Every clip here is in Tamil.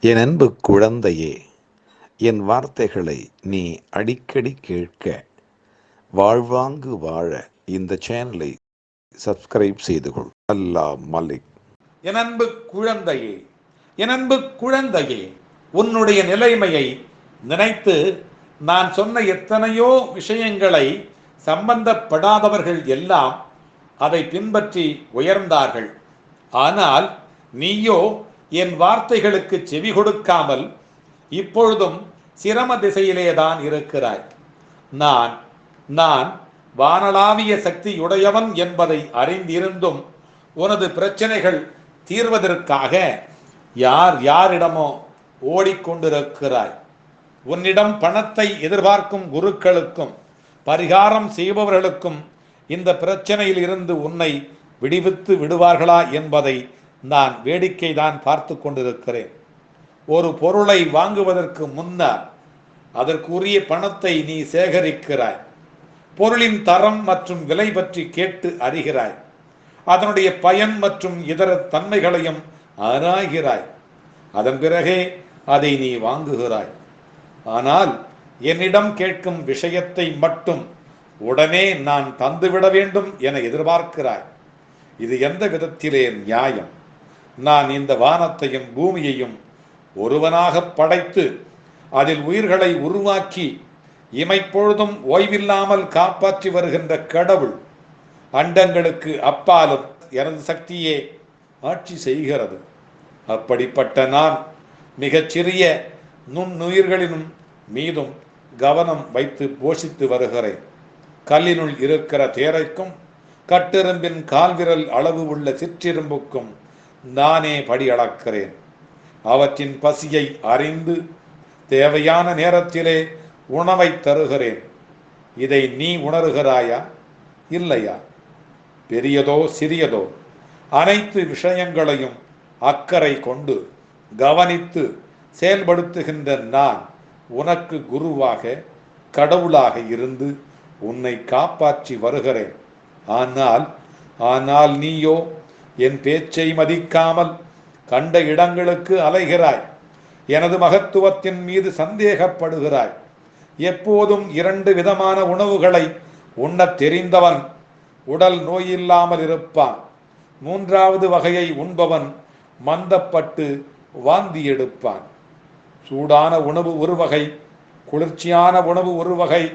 என் அன்பு குழந்தையே என் வார்த்தைகளை நீ அடிக்கடி கேட்க வாழ்வாங்கு வாழ இந்த சேனலை சப்ஸ்கிரைப் செய்து கொள். அல்லாஹ் மலிக். என் அன்பு குழந்தையே என் அன்பு குழந்தையே உன்னுடைய நிலைமையை நினைத்து நான் சொன்ன எத்தனையோ விஷயங்களை சம்பந்தப்படாதவர்கள் எல்லாம் அதை பின்பற்றி உயர்ந்தார்கள். ஆனால் நீயோ என் வார்த்தைகளுக்கு செவி கொடுக்காமல் இப்பொழுதும் சிரம திசையிலேதான் இருக்கிறாய். நான் நான் வானளாவிய சக்தியுடையவன் என்பதை அறிந்திருந்தும் உனது பிரச்சனைகள் தீர்வதற்காக யார் யாரிடமோ ஓடிக்கொண்டிருக்கிறாய். உன்னிடம் பணத்தை எதிர்பார்க்கும் குருக்களுக்கும் பரிகாரம் செய்பவர்களுக்கும் இந்த பிரச்சனையில் இருந்து உன்னை விடுவித்து விடுவார்களா என்பதை நான் வேடிக்கை தான் பார்த்து கொண்டிருக்கிறேன். ஒரு பொருளை வாங்குவதற்கு முன்னர் அதற்குரிய பணத்தை நீ சேகரிக்கிறாய். பொருளின் தரம் மற்றும் விலை பற்றி கேட்டு அறிகிறாய். அதனுடைய பயன் மற்றும் இதர தன்மைகளையும் ஆராய்கிறாய். அதன் பிறகே அதை நீ வாங்குகிறாய். ஆனால் என்னிடம் கேட்கும் விஷயத்தை மட்டும் உடனே நான் தந்துவிட வேண்டும் என எதிர்பார்க்கிறாய். இது எந்த விதத்திலே நியாயம்? நான் இந்த வானத்தையும் பூமியையும் ஒருவனாக படைத்து அதில் உயிர்களை உருவாக்கி இமைப்பொழுதும் ஓய்வில்லாமல் காப்பாற்றி வருகின்ற கடவுள் அண்டங்களுக்கு அப்பாலும் எனது சக்தியே ஆட்சி செய்கிறது. அப்படிப்பட்ட நான் மிகச்சிறிய நுண்ணுயிர்களினும் மீதும் கவனம் வைத்து போஷித்து வருகிறேன். கல்லினுள் இருக்கிற தேரைக்கும் கட்டெரும்பின் கால்விரல் அளவு உள்ள சிற்றிரும்புக்கும் நானே படி அளக்கிறேன். அவற்றின் பசியை அறிந்து தேவையான நேரத்திலே உணவை தருகிறேன். இதை நீ உணர்கிறாயா? இல்லையா? பெரியதோ சிறியதோ அனைத்து விஷயங்களையும் அக்கறை கொண்டு கவனித்து செயல்படுத்துகின்ற நான் உனக்கு குருவாக கடவுளாக இருந்து உன்னை காப்பாற்றி வருகிறேன். ஆனால் ஆனால் நீயோ என் பேச்சை மதிக்காமல் கண்ட இடங்களுக்கு அலைகிறாய். எனது மகத்துவத்தின் மீது சந்தேகப்படுகிறாய். எப்போதும் இரண்டு விதமான உணவுகளை உண்ணத் தெரிந்தவன் உடல் நோயில்லாமல் இருப்பான். மூன்றாவது வகையை உண்பவன் மந்தப்பட்டு வாந்தி எடுப்பான். சூடான உணவு ஒரு வகை குளிர்ச்சியான உணவு ஒரு வகை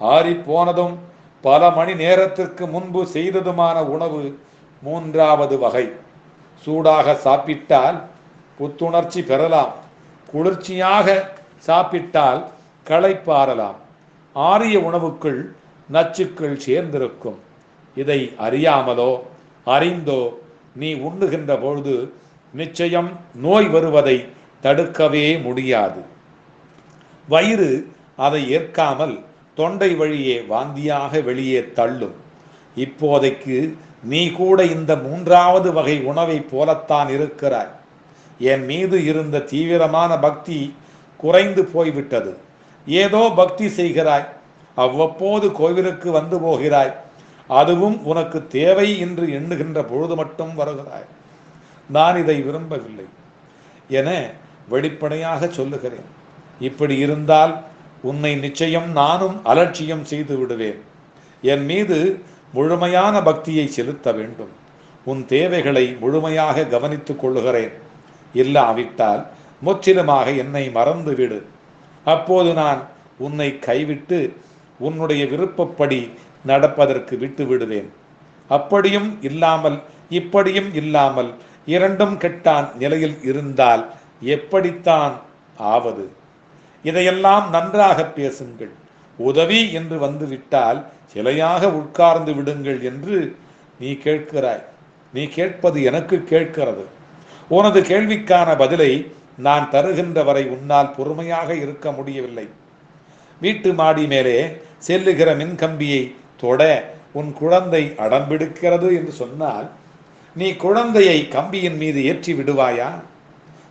ஆறிப்போனதும் பல மணி நேரத்திற்கு முன்பு செய்ததுமான உணவு மூன்றாவது வகை. சூடாக சாப்பிட்டால் புத்துணர்ச்சி பெறலாம். குளிர்ச்சியாக சாப்பிட்டால் களைப்பாறலாம் ஆரிய உணவுக்குள் நச்சுக்கள் சேர்ந்திருக்கும். இதை அறியாமலோ அறிந்தோ நீ உண்ணுகின்ற பொழுது நிச்சயம் நோய் வருவதை தடுக்கவே முடியாது. வயிறு அதை ஏற்காமல் தொண்டை வழியே வாந்தியாக வெளியே தள்ளும். இப்போதைக்கு நீ கூட இந்த மூன்றாவது வகை உணவை போலத்தான் இருக்கிறாய். என் மீது இருந்த தீவிரமான பக்தி குறைந்து போய்விட்டது. ஏதோ பக்தி செய்கிறாய். அவ்வப்போது கோவிலுக்கு வந்து போகிறாய். அதுவும் உனக்கு தேவை என்று எண்ணுகின்ற பொழுது மட்டும் வருகிறாய். நான் இதை விரும்பவில்லை. என வெளிப்படையாக சொல்லுகிறேன். இப்படி இருந்தால் உன்னை நிச்சயம் நானும் அலட்சியம் செய்து விடுவேன். என் மீது முழுமையான பக்தியை செலுத்த வேண்டும். உன் தேவைகளை முழுமையாக கவனித்துக் கொள்ளுகிறேன். இல்லாவிட்டால் முற்றிலுமாக என்னை மறந்து விடு அப்போது நான் உன்னை கைவிட்டு உன்னுடைய விருப்பப்படி நடப்பதற்கு விட்டு விடுவேன் அப்படியும் இல்லாமல் இப்படியும் இல்லாமல் இரண்டும் கெட்டான் நிலையில் இருந்தால் எப்படித்தான் ஆவது? இதையெல்லாம் நன்றாக பேசுங்கள். உதவி என்று வந்து விட்டால் சிலையாக உட்கார்ந்து விடுங்கள் என்று நீ கேட்கிறாய். நீ கேட்பது எனக்கு கேட்கிறது. உனது கேள்விக்கான பதிலை நான் தருகின்ற வரை உன்னால் பொறுமையாக இருக்க முடியவில்லை. வீட்டு மாடி மேலே செல்லுகிற மின்கம்பியை தொட உன் குழந்தை அடம்பிடுக்கிறது என்று சொன்னால் நீ குழந்தையை கம்பியின் மீது ஏற்றி விடுவாயா?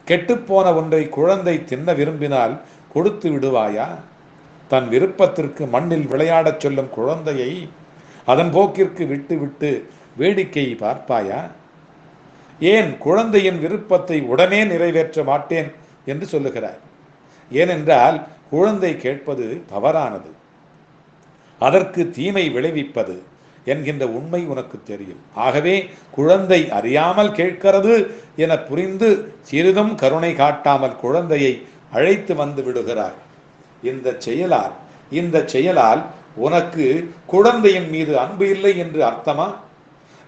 கெட்டுப்போன ஒன்றை குழந்தை தின்ன விரும்பினால் கொடுத்து விடுவாயா? தன் விருப்பத்திற்கு மண்ணில் விளையாடச் சொல்லும் குழந்தையை அதன் போக்கிற்கு விட்டு விட்டு வேடிக்கை பார்ப்பாயா? ஏன் குழந்தையின் விருப்பத்தை உடனே நிறைவேற்ற மாட்டேன் என்று சொல்லுகிறார் ஏனென்றால் குழந்தை கேட்பது தவறானது. அதற்கு தீமை விளைவிப்பது என்கின்ற உண்மை உனக்கு தெரியும். ஆகவே குழந்தை அறியாமல் கேட்கிறது என புரிந்து சிறிதும் கருணை காட்டாமல் குழந்தையை அழைத்து வந்து விடுகிறார். இந்த செயலால் இந்த செயலால் உனக்கு குழந்தையின் மீது அன்பு இல்லை என்று அர்த்தமா?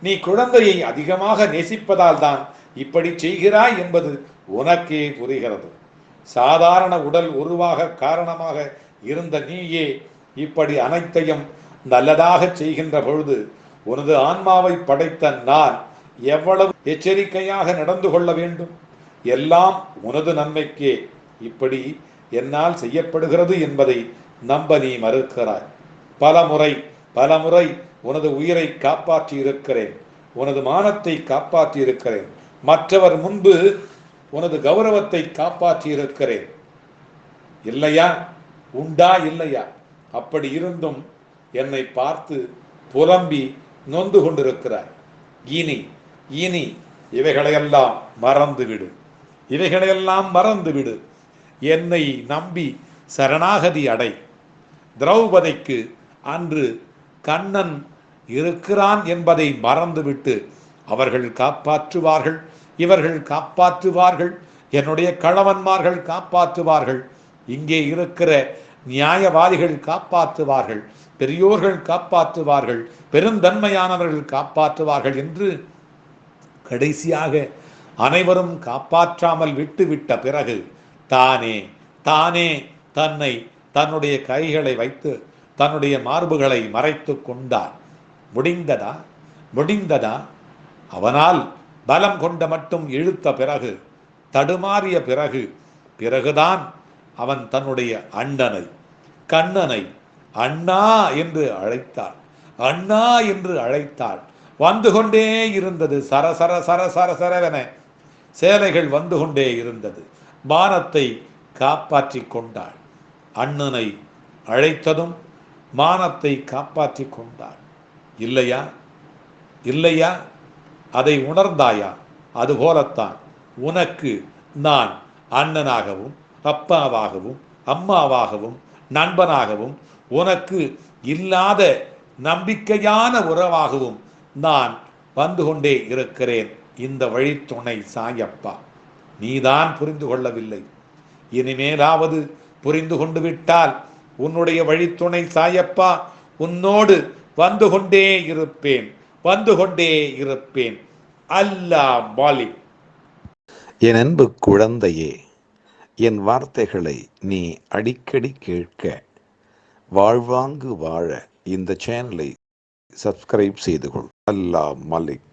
நீ குழந்தையை அதிகமாக நேசிப்பதால் தான் இப்படி செய்கிறாய் என்பது உனக்கே புரிகிறது. சாதாரண உடல் உருவாக காரணமாக இருந்த நீயே இப்படி அனைத்தையும் நல்லதாக செய்கின்ற பொழுது உனது ஆன்மாவை படைத்த நான் எவ்வளவு எச்சரிக்கையாக நடந்து கொள்ள வேண்டும்? எல்லாம் உனது நன்மைக்கே. இப்படி என்னால் செய்யப்படுகிறது என்பதை நம்ப நீ மறுக்கிறாய். பல முறை பல முறை உனது உயிரை காப்பாற்றி இருக்கிறேன் உனது மானத்தை காப்பாற்றி இருக்கிறேன் மற்றவர் முன்பு உனது கௌரவத்தை காப்பாற்றி இருக்கிறேன் இல்லையா? உண்டா இல்லையா? அப்படி இருந்தும் என்னை பார்த்து புலம்பி நொந்து கொண்டிருக்கிறாய். இனி இனி இவைகளையெல்லாம் மறந்துவிடு. இவைகளையெல்லாம் மறந்துவிடு. என்னை நம்பி சரணாகதி அடை. திரௌபதிக்கு அன்று கண்ணன் இருக்கிறான் என்பதை மறந்துவிட்டு அவர்கள் காப்பாற்றுவார்கள் இவர்கள் காப்பாற்றுவார்கள் என்னுடைய கணவன்மார்கள் காப்பாற்றுவார்கள் இங்கே இருக்கிற நியாயவாதிகள் காப்பாற்றுவார்கள் பெரியோர்கள் காப்பாற்றுவார்கள் பெருந்தன்மையானவர்கள் காப்பாற்றுவார்கள் என்று கடைசியாக அனைவரும் காப்பாற்றாமல் விட்டுவிட்ட பிறகு தானே தானே தன்னை தன்னுடைய கைகளை வைத்து தன்னுடைய மார்புகளை மறைத்து கொண்டான். முடிந்ததா? முடிந்ததா? அவனால் பலம் கொண்ட மட்டும் இழுத்த பிறகு தடுமாறிய பிறகு பிறகுதான் அவன் தன்னுடைய அண்ணனை கண்ணனை அண்ணா என்று அழைத்தாள். அண்ணா என்று அழைத்தாள். வந்து கொண்டே இருந்தது. சர சர சர சரவென சேலைகள் வந்து கொண்டே இருந்தது. மானத்தை காப்பாற்றி கொண்டாள் அண்ணனை அழைத்ததும் மானத்தை காப்பாற்றி கொண்டாள் இல்லையா? இல்லையா? அதை உணர்ந்தாயா? அதுபோலத்தான் உனக்கு நான் அண்ணனாகவும் அப்பாவாகவும் அம்மாவாகவும் நண்பனாகவும் உனக்கு இல்லாத நம்பிக்கையான உறவாகவும் நான் வந்து கொண்டே இருக்கிறேன். இந்த வழித்துணை சாயப்பா. நீதான் புரிந்து கொள்ளவில்லை. இனிமேலாவது புரிந்து கொண்டு விட்டால் உன்னுடைய வழித்துணை சாயப்பா உன்னோடு வந்து கொண்டே இருப்பேன் வந்து கொண்டே இருப்பேன். அல்லா மாலிக் என் அன்பு குழந்தையே என் வார்த்தைகளை நீ அடிக்கடி கேட்க வாழ்வாங்கு வாழ இந்த சேனலை சப்ஸ்கிரைப் செய்து கொள். அல்லாஹ் மலிக்.